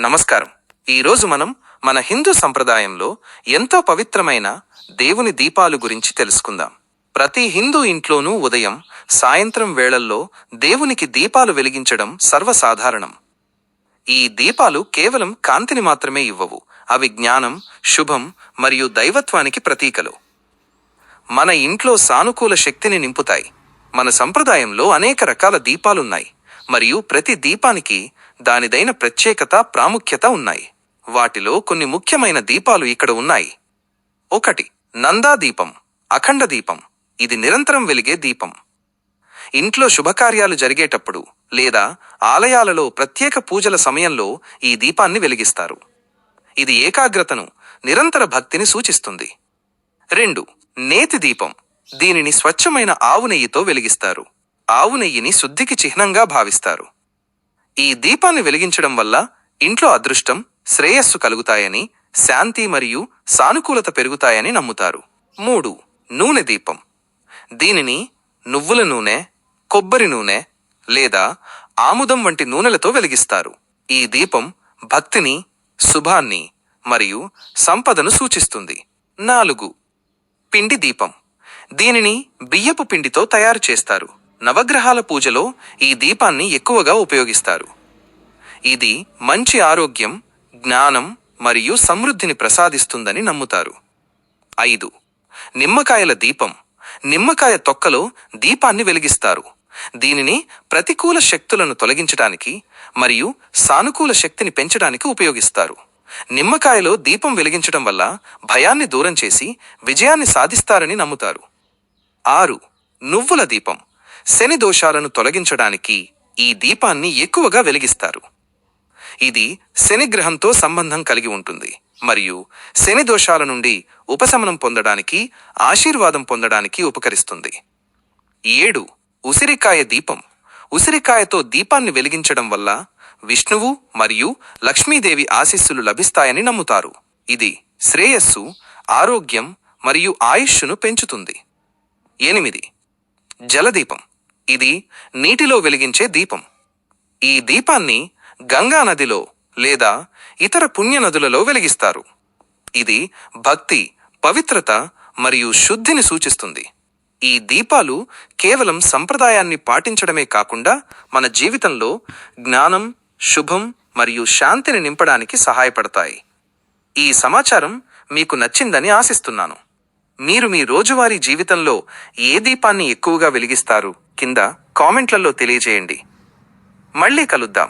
నమస్కారం. ఈరోజు మనం మన హిందూ సంప్రదాయంలో ఎంతో పవిత్రమైన దేవుని దీపాలు గురించి తెలుసుకుందాం. ప్రతి హిందూ ఇంట్లోనూ ఉదయం సాయంత్రం వేళల్లో దేవునికి దీపాలు వెలిగించడం సర్వసాధారణం. ఈ దీపాలు కేవలం కాంతిని మాత్రమే ఇవ్వవు. అవి జ్ఞానం శుభం మరియు దైవత్వానికి ప్రతీకలు. మన ఇంట్లో సానుకూల శక్తిని నింపుతాయి. మన సంప్రదాయంలో అనేక రకాల దీపాలున్నాయి. మరియు ప్రతి దీపానికి దానిదైన ప్రత్యేకత ప్రాముఖ్యత ఉన్నాయి. వాటిలో కొన్ని ముఖ్యమైన దీపాలు ఇక్కడ ఉన్నాయి. ఒకటి నందా దీపం అఖండ దీపం. ఇది నిరంతరం వెలిగే దీపం. ఇంట్లో శుభకార్యాలు జరిగేటప్పుడు లేదా ఆలయాలలో ప్రత్యేక పూజల సమయంలో ఈ దీపాన్ని వెలిగిస్తారు. ఇది ఏకాగ్రతను నిరంతర భక్తిని సూచిస్తుంది. రెండు నేతి దీపం. దీనిని స్వచ్ఛమైన ఆవు నెయ్యితో వెలిగిస్తారు. ఆవు నెయ్యిని శుద్ధికి చిహ్నంగా భావిస్తారు. ఈ దీపాన్ని వెలిగించడం వల్ల ఇంట్లో అదృష్టం శ్రేయస్సు కలుగుతాయని శాంతి మరియు సానుకూలత పెరుగుతాయని నమ్ముతారు. మూడు నూనె దీపం. దీనిని నువ్వుల నూనె కొబ్బరి నూనె లేదా ఆముదం వంటి నూనెలతో వెలిగిస్తారు. ఈ దీపం భక్తిని శుభాన్ని మరియు సంపదను సూచిస్తుంది. నాలుగు పిండి దీపం. దీనిని బియ్యపు పిండితో తయారు చేస్తారు. నవగ్రహాల పూజలో ఈ దీపాన్ని ఎక్కువగా ఉపయోగిస్తారు. ఇది మంచి ఆరోగ్యం జ్ఞానం మరియు సమృద్ధిని ప్రసాదిస్తుందని నమ్ముతారు. ఐదు. నిమ్మకాయల దీపం. నిమ్మకాయ తొక్కలో దీపాన్ని వెలిగిస్తారు. దీనిని ప్రతికూల శక్తులను తొలగించడానికి మరియు సానుకూల శక్తిని పెంచడానికి ఉపయోగిస్తారు. నిమ్మకాయలో దీపం వెలిగించడం వల్ల భయాన్ని దూరం చేసి విజయాన్ని సాధిస్తారని నమ్ముతారు. ఆరు. నువ్వుల దీపం. శని దోషాలను తొలగించడానికి ఈ దీపాన్ని ఎక్కువగా వెలిగిస్తారు. ఇది శనిగ్రహంతో సంబంధం కలిగి ఉంటుంది. మరియు శని దోషాల నుండి ఉపశమనం పొందడానికి ఆశీర్వాదం పొందడానికి ఉపకరిస్తుంది. ఏడు. ఉసిరికాయ దీపం. ఉసిరికాయతో దీపాన్ని వెలిగించడం వల్ల విష్ణువు మరియు లక్ష్మీదేవి ఆశీస్సులు లభిస్తాయని నమ్ముతారు. ఇది శ్రేయస్సు ఆరోగ్యం మరియు ఆయుష్ను పెంచుతుంది. ఎనిమిది. జలదీపం. ఇది నీటిలో వెలిగించే దీపం. ఈ దీపాన్ని గంగా నదిలో లేదా ఇతర పుణ్య నదులలో వెలిగిస్తారు. ఇది భక్తి పవిత్రత మరియు శుద్ధిని సూచిస్తుంది. ఈ దీపాలు కేవలం సంప్రదాయాన్ని పాటించడమే కాకుండా మన జీవితంలో జ్ఞానం శుభం మరియు శాంతిని నింపడానికి సహాయపడతాయి. ఈ సమాచారం మీకు నచ్చిందని ఆశిస్తున్నాను. మీరు మీ రోజువారీ జీవితంలో ఏ దీపాన్ని ఎక్కువగా వెలిగిస్తారు? కింద కామెంట్లలో తెలియజేయండి. మళ్ళీ కలుద్దాం.